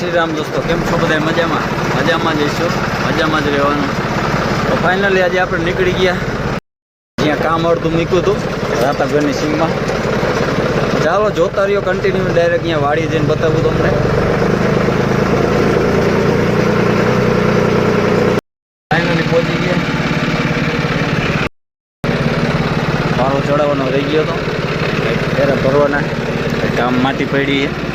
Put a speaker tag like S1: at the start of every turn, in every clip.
S1: શ્રી રામ દોસ્તો, કેમ છો બધા મજામાં? મજામાં જઈશું મજામાં જ રહેવાનું. તો ફાઇનલી આજે આપણે નીકળી ગયા. જ્યાં કામ અડધું મૂક્યું હતું રાતાભાઈની સીમમાં. ચાલો, જોતા રહ્યો કન્ટિન્યુ ડાયરેક્ટ અહીંયા વાડી જઈને બતાવું તમને. ફાઇનલી પહોંચી ગયા. પારો ચડાવવાનો રહી ગયો હતો ફેરા ભરવાના. કામ માટી પડી છે.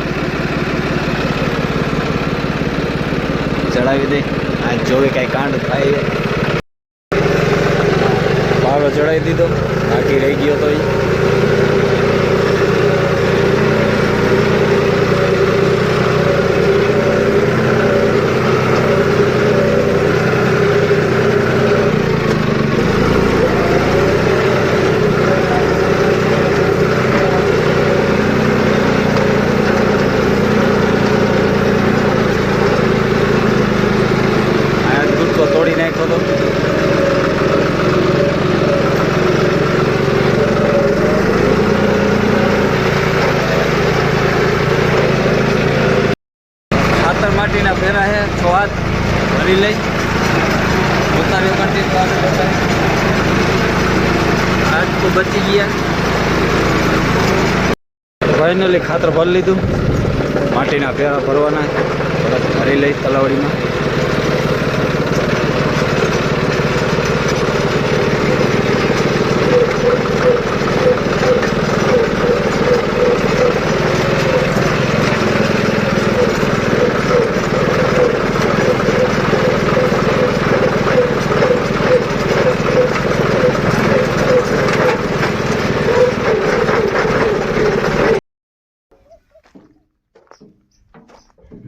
S1: ચડાવી દે. આ જોવે કાંઈ કાંડ થાય પાવડો ચડાવી દીધો. બાકી રહી ગયો તો ઈ. આ ગુટકો તોડી નાખ્યો હતો ખાતર ફેરા છે છ હાથ ભરી લઈ. કન્ટિન્યુ આગળ જતા આજ તો બચી ગયા. ફાઇનલી ખાતર ભરી લીધું. માટીના ફેરા ભરવાના ભરી લઈ તલાવડીમાં.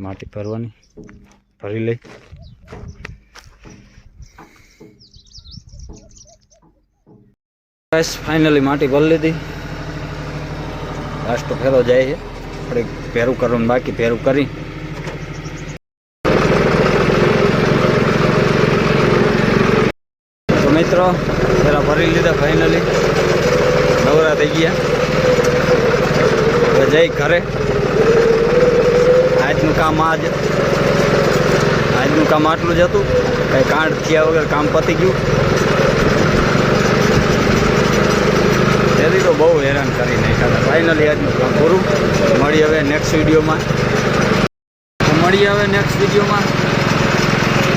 S1: માટી ભરવાની. ભરી લઈ. બસ ફાઇનલી માટી ભરી લીધી. લાસ્ટ ફેરો જાય છે. આપણે ભેરું કરવાનું બાકી, ભેરું કરી. તો મિત્રો, ફેરા ભરી લીધા ફાઇનલી નવરા થઈ ગયા. જઈ ઘરે. આજનું કામ આજ. આજનું કામ આટલું જ હતું. કંઈ કાંડ થયા વગર કામ પતી ગયું. તેથી તો બહુ હેરાન કરી નાખ્યા ફાઇનલી આજનું કામ પૂરું. મળી હવે નેક્સ્ટ વિડીયોમાં મળીએ હવે નેક્સ્ટ વિડીયોમાં